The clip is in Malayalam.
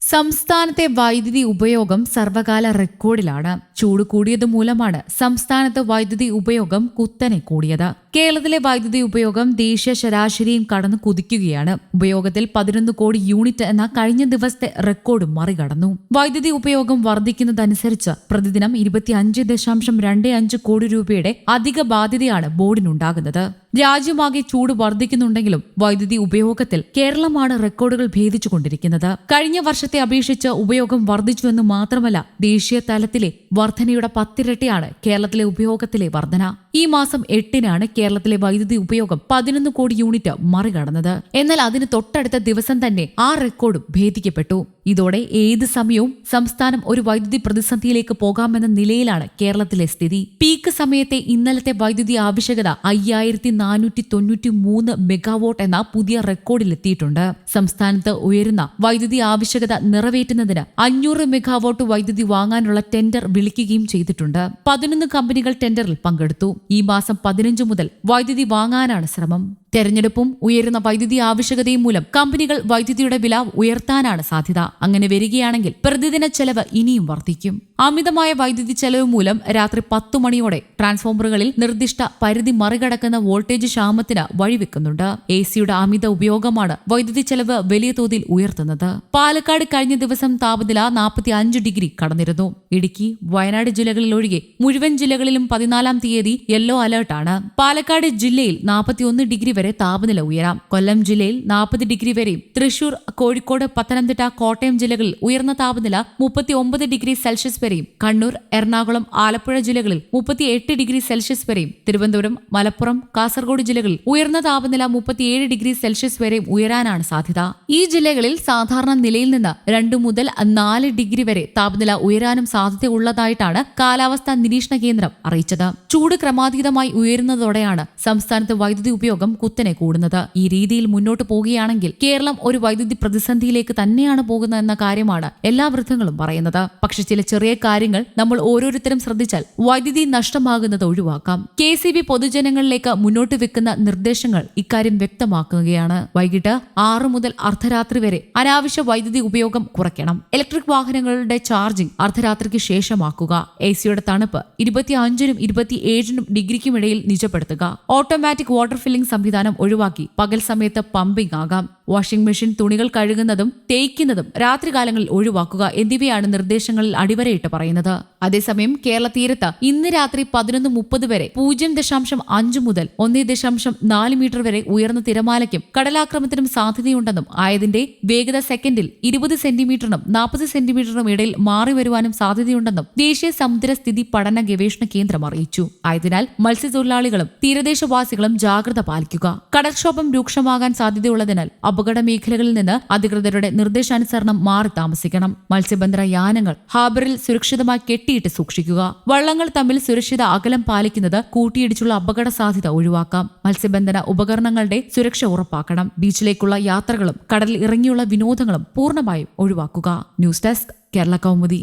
സംസ്ഥാനത്തെ വൈദ്യുതി ഉപയോഗം സർവകാല റെക്കോർഡിലാണ്. ചൂട് കൂടിയത് മൂലമാണ് സംസ്ഥാനത്ത് വൈദ്യുതി ഉപയോഗം കുത്തനെ കൂടിയത്. കേരളത്തിലെ വൈദ്യുതി ഉപയോഗം ദേശീയ ശരാശരിയും കടന്നു കുതിക്കുകയാണ്. ഉപയോഗത്തിൽ പതിനൊന്ന് കോടി യൂണിറ്റ് എന്ന കഴിഞ്ഞ ദിവസത്തെ റെക്കോർഡ് മറികടന്നു. വൈദ്യുതി ഉപയോഗം വർദ്ധിക്കുന്നതനുസരിച്ച് പ്രതിദിനം ഇരുപത്തിയഞ്ച് ദശാംശം രണ്ട് അഞ്ച് കോടി രൂപയുടെ അധിക ബാധ്യതയാണ് ബോർഡിനുണ്ടാകുന്നത്. രാജ്യമാകെ ചൂട് വർദ്ധിക്കുന്നുണ്ടെങ്കിലും വൈദ്യുതി ഉപയോഗത്തിൽ കേരളമാണ് റെക്കോർഡുകൾ ഭേദിച്ചുകൊണ്ടിരിക്കുന്നത്. കഴിഞ്ഞ വർഷത്തെ അപേക്ഷിച്ച് ഉപയോഗം വർദ്ധിച്ചുവെന്ന് മാത്രമല്ല ദേശീയ തലത്തിലെ വർധനയുടെ പത്തിരട്ടിയാണ് കേരളത്തിലെ ഉപയോഗത്തിലെ വർധന. ഈ മാസം എട്ടിനാണ് കേരളത്തിലെ വൈദ്യുതി ഉപയോഗം പതിനൊന്ന് കോടി യൂണിറ്റ് മറികടന്നത്. എന്നാൽ അതിന് തൊട്ടടുത്ത ദിവസം തന്നെ ആ റെക്കോർഡും ഭേദിക്കപ്പെട്ടു. ഇതോടെ ഏത് സമയവും സംസ്ഥാനം ഒരു വൈദ്യുതി പ്രതിസന്ധിയിലേക്ക് പോകാമെന്ന നിലയിലാണ് കേരളത്തിലെ സ്ഥിതി. പീക്ക് സമയത്തെ ഇന്നലത്തെ വൈദ്യുതി ആവശ്യകത അയ്യായിരത്തി നാനൂറ്റി തൊണ്ണൂറ്റി മൂന്ന് മെഗാവോട്ട് എന്ന പുതിയ റെക്കോർഡിലെത്തിയിട്ടുണ്ട്. സംസ്ഥാനത്ത് ഉയരുന്ന വൈദ്യുതി ആവശ്യകത നിറവേറ്റുന്നതിന് അഞ്ഞൂറ് മെഗാവോട്ട് വൈദ്യുതി വാങ്ങാനുള്ള ടെൻഡർ വിളിക്കുകയും ചെയ്തിട്ടുണ്ട്. പതിനൊന്ന് കമ്പനികൾ ടെൻഡറിൽ പങ്കെടുത്തു. ഈ മാസം പതിനഞ്ച് മുതൽ വൈദ്യുതി വാങ്ങാനാണ് ശ്രമം. തെരഞ്ഞെടുപ്പും ഉയരുന്ന വൈദ്യുതി ആവശ്യകതയും മൂലം കമ്പനികൾ വൈദ്യുതിയുടെ വില ഉയർത്താനാണ് സാധ്യത. അങ്ങനെ വരികയാണെങ്കിൽ പ്രതിദിന ചെലവ് ഇനിയും വർദ്ധിക്കും. അമിതമായ വൈദ്യുതി ചെലവ് മൂലം രാത്രി പത്തു മണിയോടെ ട്രാൻസ്ഫോമറുകളിൽ നിർദ്ദിഷ്ട പരിധി മറികടക്കുന്ന വോൾട്ടേജ് ക്ഷാമത്തിന് വഴിവെക്കുന്നുണ്ട്. എ സിയുടെ അമിത ഉപയോഗമാണ് വൈദ്യുതി ചെലവ് വലിയ തോതിൽ ഉയർത്തുന്നത്. പാലക്കാട് കഴിഞ്ഞ ദിവസം താപനില നാൽപ്പത്തി അഞ്ച് ഡിഗ്രി കടന്നിരുന്നു. ഇടുക്കി വയനാട് ജില്ലകളിൽ ഒഴികെ മുഴുവൻ ജില്ലകളിലും പതിനാലാം തീയതി യെല്ലോ അലർട്ടാണ്. പാലക്കാട് ജില്ലയിൽ നാൽപ്പത്തിയൊന്ന് ഡിഗ്രി വരെ താപനില ഉയരാം. കൊല്ലം ജില്ലയിൽ നാൽപ്പത് ഡിഗ്രി വരെയും തൃശൂർ കോഴിക്കോട് പത്തനംതിട്ട കോട്ടയം ജില്ലകളിൽ ഉയർന്ന താപനില മുപ്പത്തി ഒമ്പത് ഡിഗ്രി സെൽഷ്യസ് വരെയും കണ്ണൂർ എറണാകുളം ആലപ്പുഴ ജില്ലകളിൽ മുപ്പത്തിയെട്ട് ഡിഗ്രി സെൽഷ്യസ് വരെയും തിരുവനന്തപുരം മലപ്പുറം കാസർഗോഡ് ജില്ലകളിൽ ഉയർന്ന താപനില മുപ്പത്തിയേഴ് ഡിഗ്രി സെൽഷ്യസ് വരെയും ഉയരാനാണ് സാധ്യത. ഈ ജില്ലകളിൽ സാധാരണ നിലയിൽ നിന്ന് രണ്ടു മുതൽ നാല് ഡിഗ്രി വരെ താപനില ഉയരാനും സാധ്യതയുള്ളതായിട്ടാണ് കാലാവസ്ഥാ നിരീക്ഷണ കേന്ദ്രം അറിയിച്ചത്. ചൂട് ക്രമാതീതമായി ഉയരുന്നതോടെയാണ് സംസ്ഥാനത്ത് വൈദ്യുതി ഉപയോഗം കുത്തനെ കൂടുന്നത്. ഈ രീതിയിൽ മുന്നോട്ട് പോകുകയാണെങ്കിൽ കേരളം ഒരു വൈദ്യുതി പ്രതിസന്ധിയിലേക്ക് തന്നെയാണ് പോകുന്നത് എന്ന കാര്യമാണ് എല്ലാ വൃദ്ധങ്ങളും പറയുന്നത്. പക്ഷെ ചില ചെറിയ കാര്യങ്ങൾ നമ്മൾ ഓരോരുത്തരും ശ്രദ്ധിച്ചാൽ വൈദ്യുതി നഷ്ടമാകുന്നത് ഒഴിവാക്കാം. കെ സി ബി പൊതുജനങ്ങളിലേക്ക് മുന്നോട്ട് വെക്കുന്ന നിർദ്ദേശങ്ങൾ ഇക്കാര്യം വ്യക്തമാക്കുകയാണ്. വൈകിട്ട് ആറ് മുതൽ അർദ്ധരാത്രി വരെ അനാവശ്യ വൈദ്യുതി ഉപയോഗം കുറയ്ക്കണം. ഇലക്ട്രിക് വാഹനങ്ങളുടെ ചാർജിംഗ് അർദ്ധരാത്രിക്ക് ശേഷമാക്കുക. എ സിയുടെ തണുപ്പ് ഇരുപത്തിയഞ്ചിനും ഇരുപത്തിയേഴിനും ഡിഗ്രിക്കുമിടയിൽ നിജപ്പെടുത്തുക. ഓട്ടോമാറ്റിക് വാട്ടർ ഫില്ലിംഗ് സംവിധാനം ഒഴിവാക്കി. പകൽ സമയത്ത് പമ്പിംഗ് ആകാം. വാഷിംഗ് മെഷീൻ തുണികൾ കഴുകുന്നതും തേയ്ക്കുന്നതും രാത്രികാലങ്ങളിൽ ഒഴിവാക്കുക എന്നിവയാണ് നിർദ്ദേശങ്ങളിൽ അടിവരയിട്ട് പറയുന്നത്. അതേസമയം കേരള തീരത്ത് ഇന്ന് രാത്രി പതിനൊന്ന് മുപ്പത് വരെ പൂജ്യം ദശാംശം അഞ്ച് മുതൽ ഒന്നേ ദശാംശം നാല് മീറ്റർ വരെ ഉയർന്ന തിരമാലയ്ക്കും കടലാക്രമത്തിനും സാധ്യതയുണ്ടെന്നും ആയതിന്റെ വേഗത സെക്കൻഡിൽ ഇരുപത് സെന്റിമീറ്ററിനും നാൽപ്പത് സെന്റിമീറ്ററിനും ഇടയിൽ മാറി വരുവാനും സാധ്യതയുണ്ടെന്നും ദേശീയ സമുദ്രസ്ഥിതി പഠന ഗവേഷണ കേന്ദ്രം അറിയിച്ചു. ആയതിനാൽ മത്സ്യത്തൊഴിലാളികളും തീരദേശവാസികളും ജാഗ്രത പാലിക്കുക. കടൽക്ഷോഭം രൂക്ഷമാകാൻ സാധ്യതയുള്ളതിനാൽ അപകട മേഖലകളിൽ നിന്ന് അധികൃതരുടെ നിർദ്ദേശാനുസരണം മാറി താമസിക്കണം. മത്സ്യബന്ധന യാനങ്ങൾ ഹാർബറിൽ സുരക്ഷിതമായി കെട്ടിയിട്ട് സൂക്ഷിക്കുക. വള്ളങ്ങൾ തമ്മിൽ സുരക്ഷിത അകലം പാലിക്കുന്നത് കൂട്ടിയിടിച്ചുള്ള അപകട സാധ്യത ഒഴിവാക്കാം. മത്സ്യബന്ധന ഉപകരണങ്ങളുടെ സുരക്ഷ ഉറപ്പാക്കണം. ബീച്ചിലേക്കുള്ള യാത്രകളും കടലിൽ ഇറങ്ങിയുള്ള വിനോദങ്ങളും പൂർണമായും ഒഴിവാക്കുക. News desk Kerala Kaumudi.